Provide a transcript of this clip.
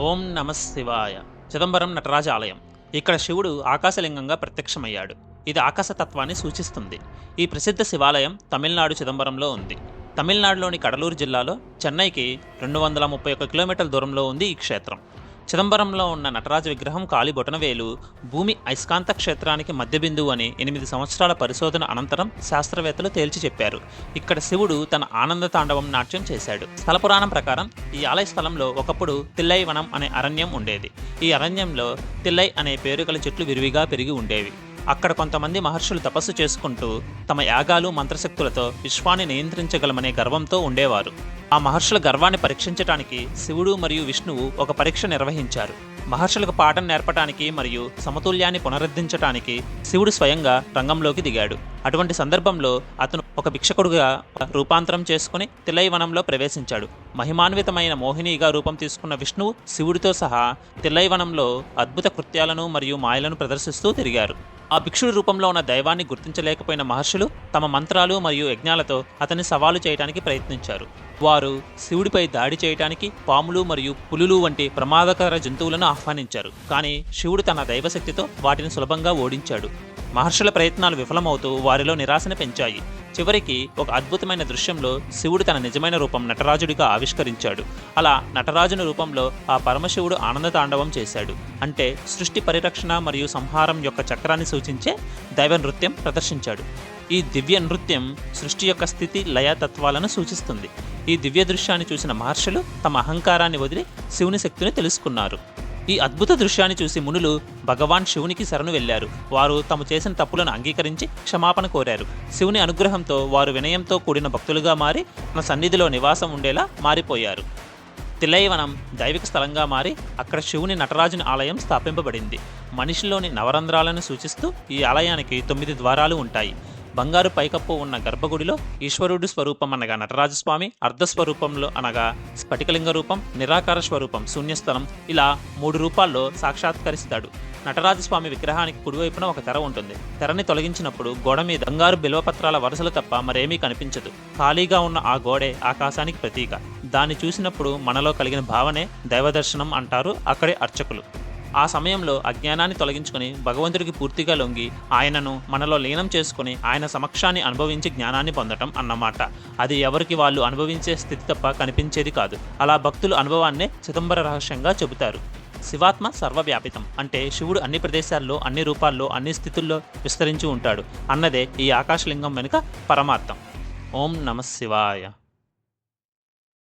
ఓం నమ శివాయ. చిదంబరం నటరాజ ఆలయం ఇక్కడ శివుడు ఆకాశలింగంగా ప్రత్యక్షమయ్యాడు. ఇది ఆకాశతత్వాన్ని సూచిస్తుంది. ఈ ప్రసిద్ధ శివాలయం తమిళనాడు చిదంబరంలో ఉంది. తమిళనాడులోని కడలూరు జిల్లాలో చెన్నైకి రెండు వందల ముప్పై ఒక కిలోమీటర్ల దూరంలో ఉంది ఈ క్షేత్రం. చిదంబరంలో ఉన్న నటరాజ విగ్రహం కాలి బొటనవేలు భూమి అయస్కాంత క్షేత్రానికి మధ్య బిందువు అని ఎనిమిది సంవత్సరాల పరిశోధన అనంతరం శాస్త్రవేత్తలు తేల్చి చెప్పారు. ఇక్కడ శివుడు తన ఆనంద తాండవం నాట్యం చేశాడు. స్థల పురాణం ప్రకారం ఈ ఆలయ స్థలంలో ఒకప్పుడు తిల్లై వనం అనే అరణ్యం ఉండేది. ఈ అరణ్యంలో తిల్లై అనే పేరు గల చెట్లు విరివిగా పెరిగి ఉండేవి. అక్కడ కొంతమంది మహర్షులు తపస్సు చేసుకుంటూ తమ యాగాలు మంత్రశక్తులతో విశ్వాన్ని నియంత్రించగలమనే గర్వంతో ఉండేవారు. ఆ మహర్షుల గర్వాన్ని పరీక్షించటానికి శివుడు మరియు విష్ణువు ఒక పరీక్ష నిర్వహించారు. మహర్షులకు పాఠం నేర్పటానికి మరియు సమతుల్యాన్ని పునరుద్ధరించడానికి శివుడు స్వయంగా రంగంలోకి దిగాడు. అటువంటి సందర్భంలో అతను ఒక భిక్షకుడుగా రూపాంతరం చేసుకుని తిల్లైవనంలో ప్రవేశించాడు. మహిమాన్వితమైన మోహినిగా రూపం తీసుకున్న విష్ణువు శివుడితో సహా తిల్లైవనంలో అద్భుత కృత్యాలను మరియు మాయలను ప్రదర్శిస్తూ తిరిగారు. ఆ భిక్షుడి రూపంలో ఉన్న దైవాన్ని గుర్తించలేకపోయిన మహర్షులు తమ మంత్రాలు మరియు యజ్ఞాలతో అతన్ని సవాలు చేయడానికి ప్రయత్నించారు. వారు శివుడిపై దాడి చేయడానికి పాములు మరియు పులులు వంటి ప్రమాదకర జంతువులను ఆహ్వానించారు. కానీ శివుడు తన దైవశక్తితో వాటిని సులభంగా ఓడించాడు. మహర్షుల ప్రయత్నాలు విఫలమవుతూ వారిలో నిరాశను పెంచాయి. చివరికి ఒక అద్భుతమైన దృశ్యంలో శివుడు తన నిజమైన రూపం నటరాజుడిగా ఆవిష్కరించాడు. అలా నటరాజుని రూపంలో ఆ పరమశివుడు ఆనంద తాండవం చేశాడు. అంటే సృష్టి పరిరక్షణ మరియు సంహారం యొక్క చక్రాన్ని సూచించే దైవ నృత్యం ప్రదర్శించాడు. ఈ దివ్య నృత్యం సృష్టి యొక్క స్థితి లయ తత్వాలను సూచిస్తుంది. ఈ దివ్య దృశ్యాన్ని చూసిన మహర్షులు తమ అహంకారాన్ని వదిలి శివుని శక్తిని తెలుసుకున్నారు. ఈ అద్భుత దృశ్యాన్ని చూసి మునులు భగవాన్ శివునికి శరణు వెళ్ళారు. వారు తాము చేసిన తప్పులను అంగీకరించి క్షమాపణ కోరారు. శివుని అనుగ్రహంతో వారు వినయంతో కూడిన భక్తులుగా మారి తన సన్నిధిలో నివాసం ఉండేలా మారిపోయారు. తిలైవనం దైవిక స్థలంగా మారి అక్కడ శివుని నటరాజుని ఆలయం స్థాపింపబడింది. మనిషిలోని నవరంధ్రాలను సూచిస్తూ ఈ ఆలయానికి తొమ్మిది ద్వారాలు ఉంటాయి. బంగారు పైకప్పు ఉన్న గర్భగుడిలో ఈశ్వరుడు స్వరూపం అనగా నటరాజస్వామి అర్ధస్వరూపంలో అనగా స్ఫటికలింగ రూపం నిరాకార స్వరూపం శూన్యస్థలం. ఇలా మూడు రూపాల్లో సాక్షాత్కరిస్తాడు. నటరాజస్వామి విగ్రహానికి కుడివైపున ఒక తెర ఉంటుంది. తెరని తొలగించినప్పుడు గోడ మీద బంగారు బిల్వపత్రాల వరుసలు తప్ప మరేమీ కనిపించదు. ఖాళీగా ఉన్న ఆ గోడే ఆకాశానికి ప్రతీక. దాన్ని చూసినప్పుడు మనలో కలిగిన భావనే దైవదర్శనం అంటారు అక్కడి అర్చకులు. ఆ సమయంలో అజ్ఞానాన్ని తొలగించుకొని భగవంతుడికి పూర్తిగా లొంగి ఆయనను మనలో లీనం చేసుకుని ఆయన సమక్షాన్ని అనుభవించి జ్ఞానాన్ని పొందటం అన్నమాట. అది ఎవరికి వాళ్ళు అనుభవించే స్థితి తప్ప కనిపించేది కాదు. అలా భక్తులు అనుభవాన్నే చిదంబర రహస్యంగా చెబుతారు. శివాత్మ సర్వవ్యాపితం. అంటే శివుడు అన్ని ప్రదేశాల్లో అన్ని రూపాల్లో అన్ని స్థితుల్లో విస్తరించి ఉంటాడు. అన్నదే ఈ ఆకాశలింగం వెనుక పరమార్థం. ఓం నమ శివాయ.